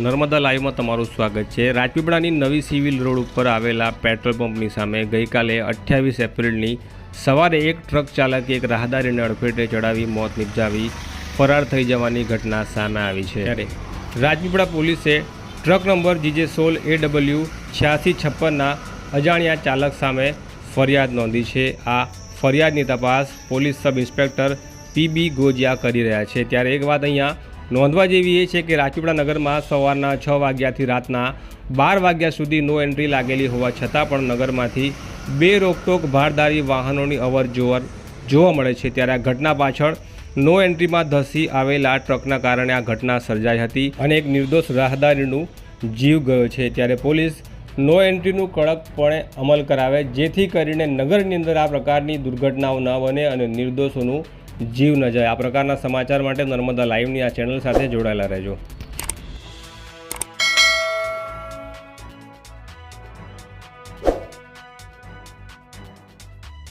નર્મદા લાઈવમાં તમારું સ્વાગત છે. રાજપીપળાની નવી સિવિલ રોડ ઉપર આવેલા પેટ્રોલ પંપની સામે ગઈકાલે અઠ્યાવીસ એપ્રિલની સવારે એક ટ્રક ચાલકે એક રાહદારીને અડફેટે ચડાવી મોત નિપજાવી ફરાર થઈ જવાની ઘટના સામે આવી છે. ત્યારે રાજપીપળા પોલીસે ટ્રક નંબર જીજે સોલ એ ડબલ્યુ છ્યાસી છપ્પનના અજાણ્યા ચાલક સામે ફરિયાદ નોંધી છે. આ ફરિયાદની તપાસ police sub inspector PB Gojiya કરી રહ્યા છે. ત્યારે એક વાત અહીંયા નોંધવા જેવી એ છે કે રાજપીપળા નગરમાં સવારના છ વાગ્યાથી રાતના બાર વાગ્યા સુધી નો એન્ટ્રી લાગેલી હોવા છતાં પણ નગરમાંથી બે રોકટોક ભારદારી વાહનોની અવર જવર જોવા મળે છે. ત્યારે આ ઘટના પાછળ નો એન્ટ્રીમાં ધસી આવેલા ટ્રકના કારણે આ ઘટના સર્જાઈ હતી અને એક નિર્દોષ રાહદારીનું જીવ ગયો છે. ત્યારે પોલીસ નો એન્ટ્રીનું કડકપણે અમલ કરાવે, જેથી કરીને નગરની અંદર આ પ્રકારની દુર્ઘટનાઓ ન બને અને નિર્દોષોનું જીવ ન જાય. આ પ્રકારના સમાચાર માટે નર્મદા લાઈવની આ ચેનલ સાથે જોડાયેલા રહેજો.